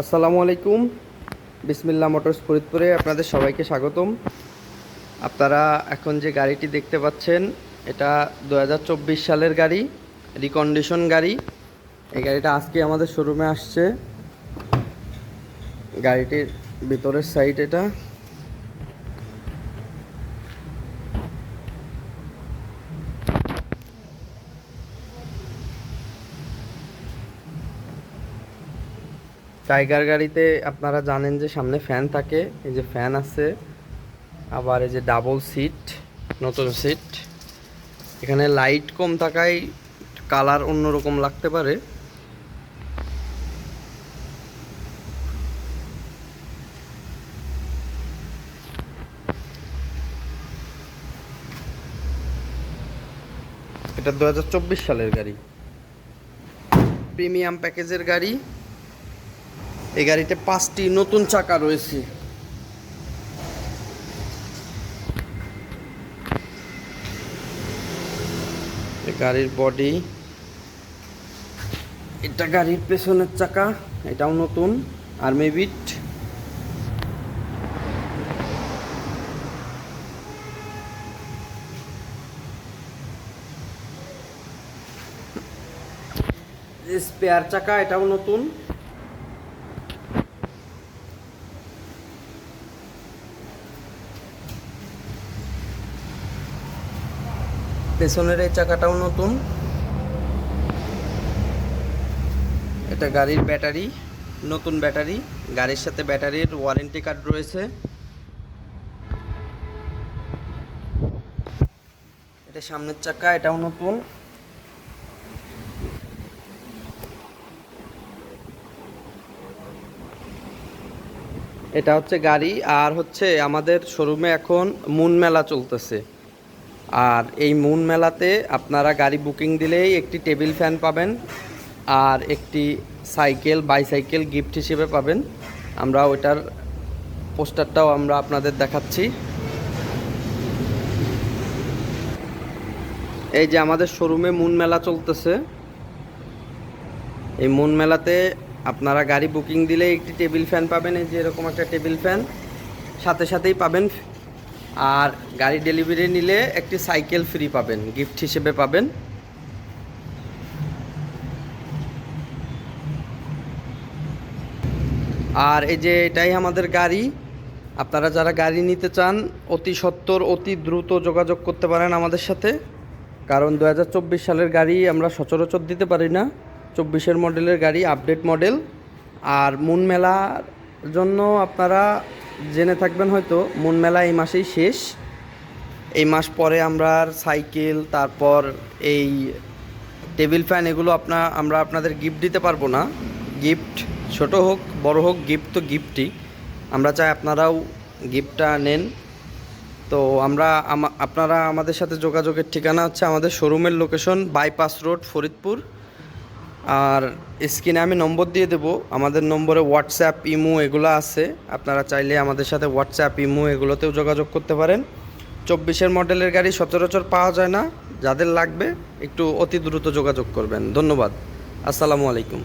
আসসালামু আলাইকুম। বিসমিল্লা মোটরস ফরিদপুরে আপনাদের সবাইকে স্বাগতম। আপনারা এখন যে গাড়িটি দেখতে পাচ্ছেন, এটা দু হাজার চব্বিশ সালের গাড়ি রিকন্ডিশন গাড়ি। এই গাড়িটা আজকে আমাদের শোরুমে আসছে। গাড়িটির ভিতরের সাইড এটা। টাইগার গাড়িতে আপনারা জানেন যে সামনে ফ্যান থাকে, এই যে ফ্যান আছে, আবার এই যে ডাবল সিট নতুন সিট এখানে লাইট কম থাকায় কালার অন্যরকম লাগতে পারে। এটা দু হাজার চব্বিশ সালের গাড়ি। প্রিমিয়াম প্যাকেজের গাড়ি। এই গাড়িতে পাঁচটি নতুন চাকা রয়েছে। গাড়ির বডি এটা গাড়ির পেছনের চাকা, এটাও নতুন আর্মি বিট স্পেয়ার চাকা, এটাও নতুন। পেছনের এই চাকাটাও নতুন। এটা গাড়ির ব্যাটারি, নতুন ব্যাটারি। গাড়ির সাথে ব্যাটারির ওয়ারেন্টি কার্ড রয়েছে। এটা সামনের চাকা, এটাও নতুন। এটা হচ্ছে গাড়ি, আর হচ্ছে আমাদের শোরুমে এখন মুন মেলা চলতেছে। আর এই মুন মেলাতে আপনারা গাড়ি বুকিং দিলেই একটি টেবিল ফ্যান পাবেন আর একটি সাইকেল বাইসাইকেল গিফট হিসেবে পাবেন। আমরা ওইটার পোস্টারটাও আমরা আপনাদের দেখাচ্ছি। এই যে আমাদের শোরুমে মুন মেলা চলতেছে। এই মুন মেলাতে আপনারা গাড়ি বুকিং দিলে একটি টেবিল ফ্যান পাবেন। এই যে এরকম একটা টেবিল ফ্যান। সাথে সাথেই পাবেন আর গাড়ি ডেলিভারি নিলে একটি সাইকেল ফ্রি পাবেন গিফট হিসেবে পাবেন। আর এই যে এটাই আমাদের গাড়ি, আপনারা যারা গাড়ি নিতে চান, অতি সত্বর অতি দ্রুত যোগাযোগ করতে পারেন আমাদের সাথে। কারণ দু হাজার চব্বিশ সালের গাড়ি আমরা সচরাচর দিতে পারি না। চব্বিশের মডেলের গাড়ি আপডেট মডেল আর মুন মেলার জন্য আপনারা জেনে থাকবেন হয়তো, মন মেলা এই মাসেই শেষ। এই মাস পরে আমরা সাইকেল, তারপর এই টেবিল ফ্যান এগুলো আপনা, আমরা আপনাদের গিফট দিতে পারব না। গিফট ছোট হোক, বড় হোক গিফট তো গিফটই আমরা চাই আপনারাও গিফটটা নেন। তো আমরা আপনারা আমাদের সাথে যোগাযোগের ঠিকানা হচ্ছে আমাদের শোরুমের লোকেশন বাইপাস রোড ফরিদপুর। আর স্ক্রিনে আমি নম্বর দিয়ে দেব, আমাদের নম্বরে হোয়াটসঅ্যাপ ইমো এগুলো আছে। আপনারা চাইলে আমাদের সাথে হোয়াটসঅ্যাপ ইমো এগুলোতেও যোগাযোগ করতে পারেন। চব্বিশের মডেলের গাড়ি সচরাচর পাওয়া যায় না, যাদের লাগবে একটু অতি দ্রুত যোগাযোগ করবেন। ধন্যবাদ। আসসালামু আলাইকুম।